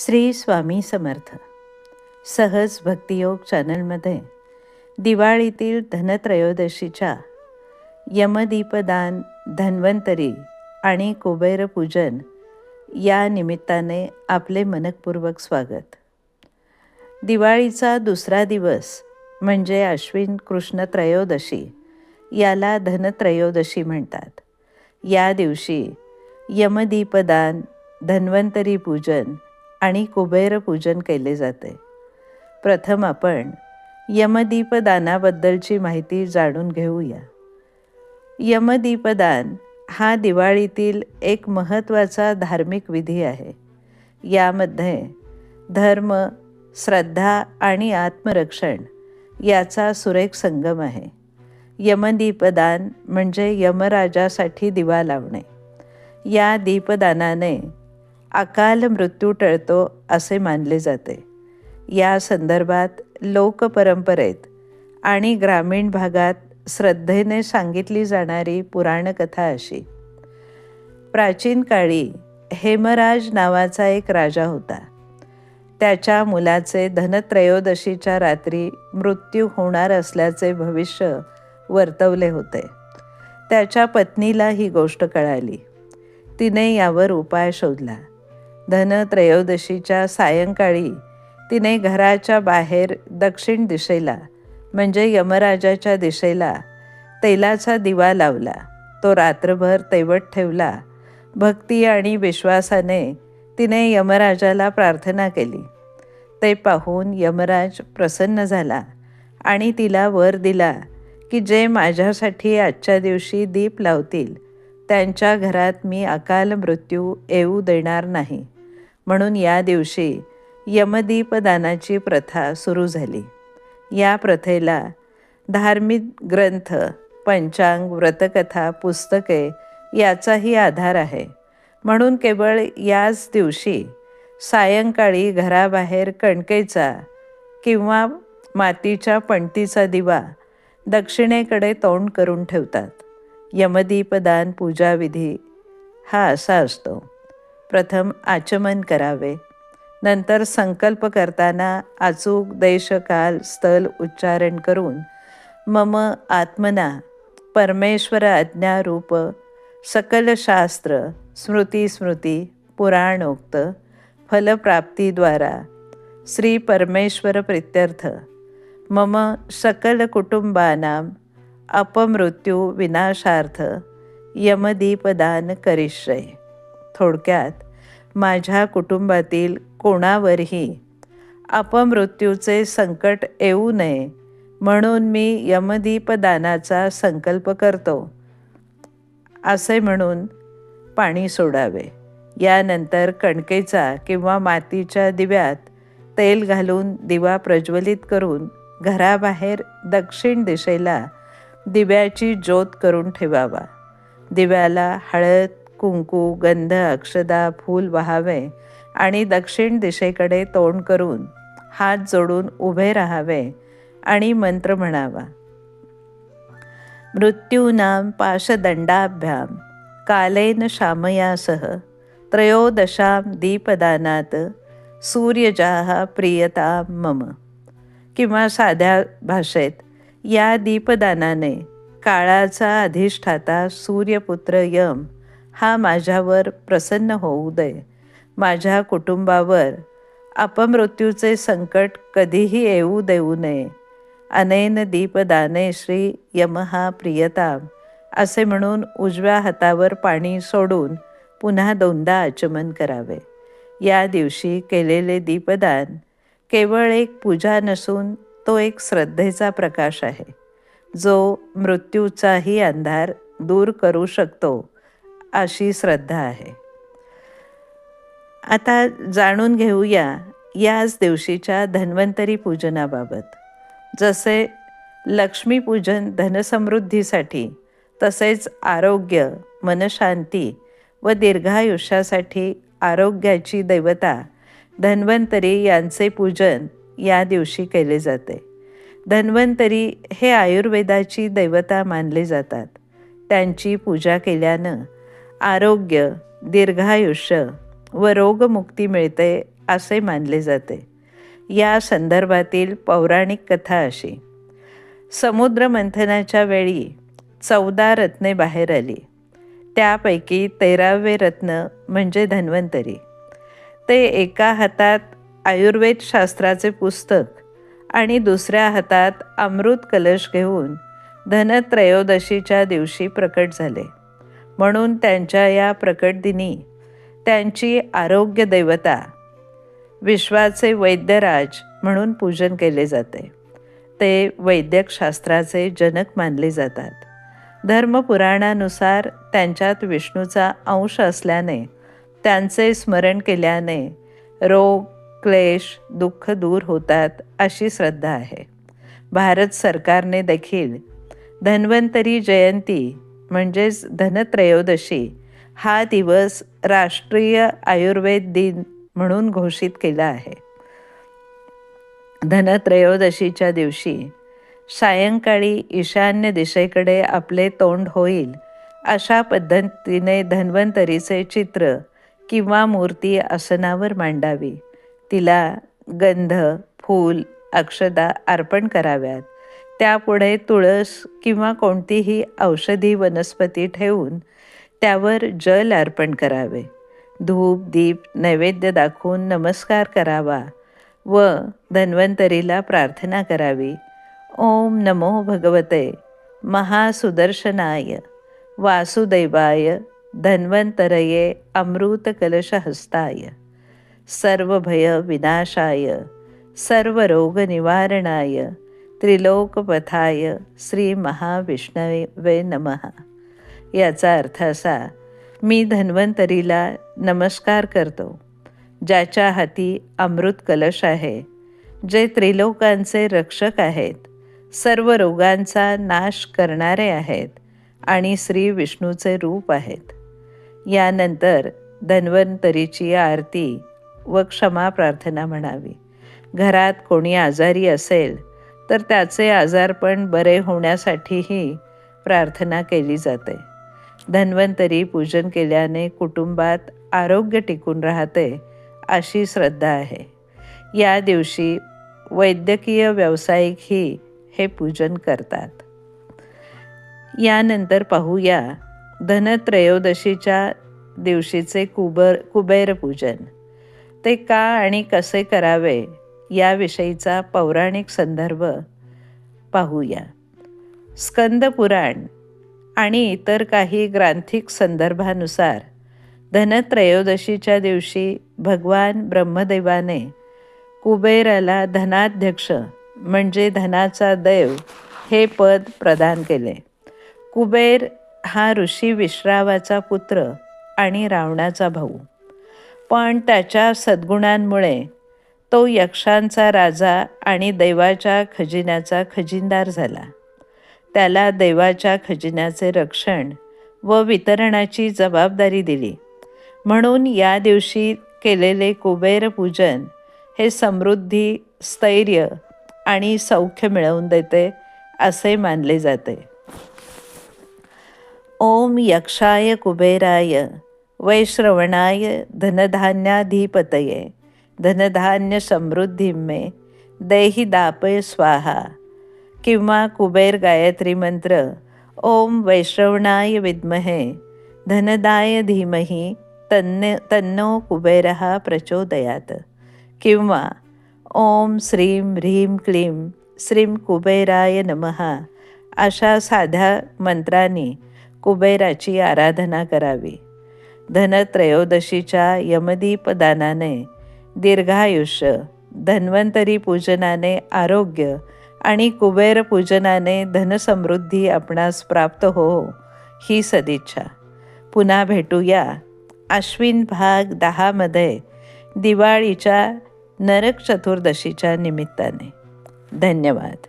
श्री स्वामी समर्थ. सहज भक्तियोग चॅनलमध्ये दिवाळीतील धनत्रयोदशीच्या यमदीपदान धन्वंतरी आणि कुबेरपूजन या निमित्ताने आपले मनपूर्वक स्वागत. दिवाळीचा दुसरा दिवस म्हणजे अश्विन कृष्ण त्रयोदशी याला धनत्रयोदशी म्हणतात. या दिवशी यमदीपदान धन्वंतरी पूजन आणि कुबेर पूजन केले जाते. प्रथम आपण यमदीपदानाबद्दलची माहिती जाणून घेऊया. यमदीपदान हा दिवाळीतील एक महत्त्वाचा धार्मिक विधी आहे. यामध्ये धर्म श्रद्धा आणि आत्मरक्षण याचा सुरेख संगम आहे. यमदीपदान म्हणजे यमराजासाठी दिवा लावणे. या दीपदानाने अकाल मृत्यू टळतो असे मानले जाते. या संदर्भात लोकपरंपरेत आणि ग्रामीण भागात श्रद्धेने सांगितली जाणारी पुराणकथा अशी. प्राचीन काळी हेमराज नावाचा एक राजा होता. त्याच्या मुलाचे धनत्रयोदशीच्या रात्री मृत्यू होणार असल्याचे भविष्य वर्तवले होते. त्याच्या पत्नीला ही गोष्ट कळाली. तिने यावर उपाय शोधला. धनत्रयोदशीच्या सायंकाळी तिने घराच्या बाहेर दक्षिण दिशेला म्हणजे यमराजाच्या दिशेला तेलाचा दिवा लावला. तो रात्रभर तेवट ठेवला. भक्ती आणि विश्वासाने तिने यमराजाला प्रार्थना केली. ते पाहून यमराज प्रसन्न झाला आणि तिला वर दिला की जे माझ्यासाठी आजच्या दिवशी दीप लावतील त्यांच्या घरात मी अकाल मृत्यू येऊ देणार नाही. म्हणून या दिवशी यमदीपदानाची प्रथा सुरू झाली. या प्रथेला धार्मिक ग्रंथ पंचांग व्रतकथा पुस्तके याचाही आधार आहे. म्हणून केवळ याच दिवशी सायंकाळी घराबाहेर कणकेचा किंवा मातीच्या पणतीचा दिवा दक्षिणेकडे तोंड करून ठेवतात. यमदीपदान पूजाविधी हा असा असतो. प्रथम आचमन करावे. नंतर संकल्प करताना अचूक देशकाल स्थल उच्चारण करून मम आत्मना परमेश्वर अज्ञारूप सकलशास्त्र स्मृती स्मृती पुराणोक्त फलप्राप्तीद्वारा श्री परमेश्वर प्रित्यर्थ मम सकल कुटुंबानां अपमृत्यू विनाशार्थ यमदीपदान करिष्ये. थोडक्यात माझ्या कुटुंबातील कोणावरही अपमृत्यूचे संकट येऊ नये म्हणून मी यमदीपदानाचा संकल्प करतो. असे म्हणून पाणी सोडावे. यानंतर कणकेचा किंवा मातीच्या दिव्यात तेल घालून दिवा प्रज्वलित करून घराबाहेर दक्षिण दिशेला दिव्याची ज्योत करून ठेवावा. दिव्याला हळद कुंकू गंध अक्षदा फूल वहावे आणि दक्षिण दिशेकडे तोंड करून हात जोडून उभे राहावे आणि मंत्र म्हणावा. मृत्यूनाम पाशदंडाभ्याम कालेन शामयासह त्रयोदशाम दीपदानात सूर्यजाः प्रियता मम. किंवा साध्या भाषेत या दीपदानाने काळाचा अधिष्ठाता सूर्यपुत्र यम हा माझ्यावर प्रसन्न होऊ दे. माझ्या कुटुंबावर अपमृत्यूचे संकट कधीही येऊ देऊ नये. अनेन दीपदाने श्री यमहा प्रियताम असे म्हणून उजव्या हातावर पाणी सोडून पुन्हा दोनदा आचमन करावे. या दिवशी केलेले दीपदान केवळ एक पूजा नसून तो एक श्रद्धेचा प्रकाश आहे. जो मृत्यूचाही अंधार दूर करू शकतो. अशी श्रद्धा आहे. आता जाणून घेऊया याच दिवशीच्या धन्वंतरी पूजनाबाबत. जसे लक्ष्मीपूजन धनसमृद्धीसाठी तसेच आरोग्य मनशांती व दीर्घायुष्यासाठी आरोग्याची दैवता धन्वंतरी यांचे पूजन या दिवशी केले जाते. धन्वंतरी हे आयुर्वेदाची दैवता मानले जातात. त्यांची पूजा केल्यानं आरोग्य दीर्घायुष्य व रोगमुक्ती मिळते असे मानले जाते. या संदर्भातील पौराणिक कथा अशी. समुद्र मंथनाच्या वेळी चौदा रत्ने बाहेर आली. त्यापैकी तेरावे रत्न म्हणजे धन्वंतरी. ते एका हातात आयुर्वेद शास्त्राचे पुस्तक आणि दुसऱ्या हातात अमृत कलश घेऊन धनत्रयोदशीच्या दिवशी प्रकट झाले. म्हणून त्यांच्या या प्रकट दिनी त्यांची आरोग्य दैवता विश्वाचे वैद्यराज म्हणून पूजन केले जाते. ते वैद्यकशास्त्राचे जनक मानले जातात. धर्मपुराणानुसार त्यांच्यात विष्णूचा अंश असल्याने त्यांचे स्मरण केल्याने रोग क्लेश दुःख दूर होतात अशी श्रद्धा आहे. भारत सरकारने देखील धन्वंतरी जयंती म्हणजेच धनत्रयोदशी हा दिवस राष्ट्रीय आयुर्वेद दिन म्हणून घोषित केला आहे. धनत्रयोदशीच्या दिवशी सायंकाळी ईशान्य दिशेकडे आपले तोंड होईल अशा पद्धतीने धन्वंतरीचे चित्र किंवा मूर्ती आसनावर मांडावी. तिला गंध फूल अक्षदा अर्पण कराव्यात. त्यापुढे तुळस किंवा कोणतीही औषधी वनस्पती ठेवून त्यावर जल अर्पण करावे. धूप दीप नैवेद्य दाखवून नमस्कार करावा व धन्वंतरीला प्रार्थना करावी. ओम नमो भगवते. महासुदर्शनाय. वासुदैवाय. धन्वंतरये अमृतकलशहस्ताय. सर्वभयविनाशाय. सर्वरोगनिवारणाय. त्रिलोकपथाय श्री महाविष्णवे नमः. याचा अर्थ असा मी धन्वंतरीला नमस्कार करतो ज्याच्या हाती अमृत कलश आहे जे त्रिलोकांचे रक्षक आहेत सर्व रोगांचा नाश करणारे आहेत आणि श्री विष्णूचे रूप आहेत. यानंतर धन्वंतरीची आरती व क्षमा प्रार्थना म्हणावी. घरात कोणी आजारी असेल तर त्याचे आजारपण बरे होण्यासाठीही प्रार्थना केली जाते. धन्वंतरी पूजन केल्याने कुटुंबात आरोग्य टिकून राहते अशी श्रद्धा आहे. या दिवशी वैद्यकीय व्यावसायिकही हे पूजन करतात. यानंतर पाहूया धनत्रयोदशीच्या दिवशीचे कुबर कुबेर पूजन. ते का आणि कसे करावे याविषयीचा पौराणिक संदर्भ पाहूया. स्कंदपुराण आणि इतर काही ग्रांथिक संदर्भानुसार धनत्रयोदशीच्या दिवशी भगवान ब्रह्मदेवाने कुबेराला धनाध्यक्ष म्हणजे धनाचा देव हे पद प्रदान केले. कुबेर हा ऋषी विश्रावाचा पुत्र आणि रावणाचा भाऊ. पण त्याच्या सद्गुणांमुळे तो यक्षांचा राजा आणि देवाच्या खजिन्याचा खजिनदार झाला. त्याला देवाच्या खजिन्याचे रक्षण व वितरणाची जबाबदारी दिली. म्हणून या दिवशी केलेले कुबेर पूजन हे समृद्धी स्थैर्य आणि सौख्य मिळवून देते असे मानले जाते. ओम यक्षाय कुबेराय वैश्रवणाय धनधान्याधिपतये. धनधान्य समृद्धी मे देही दापय स्वाहा। किंवा कुबेर गायत्री मंत्र ओम वैष्णवणाय विद्महे। धनदाय धीमही तन्न तन्नो कुबेरः प्रचोदयात। किंवा ओम श्रीं ह्रीं क्लीं श्रीं कुबेराय नमः। अशा साध्या मंत्रांनी कुबेराची आराधना करावी। धनत्रयोदशीच्या यमदीपदानाने दीर्घायुष्य धन्वंतरी पूजनाने आरोग्य आणि कुबेर पूजनाने धनसमृद्धी आपणास प्राप्त हो ही सदिच्छा. पुन्हा भेटूया अश्विन भाग दहामध्ये दिवाळीच्या नरक चतुर्दशीच्या निमित्ताने. धन्यवाद.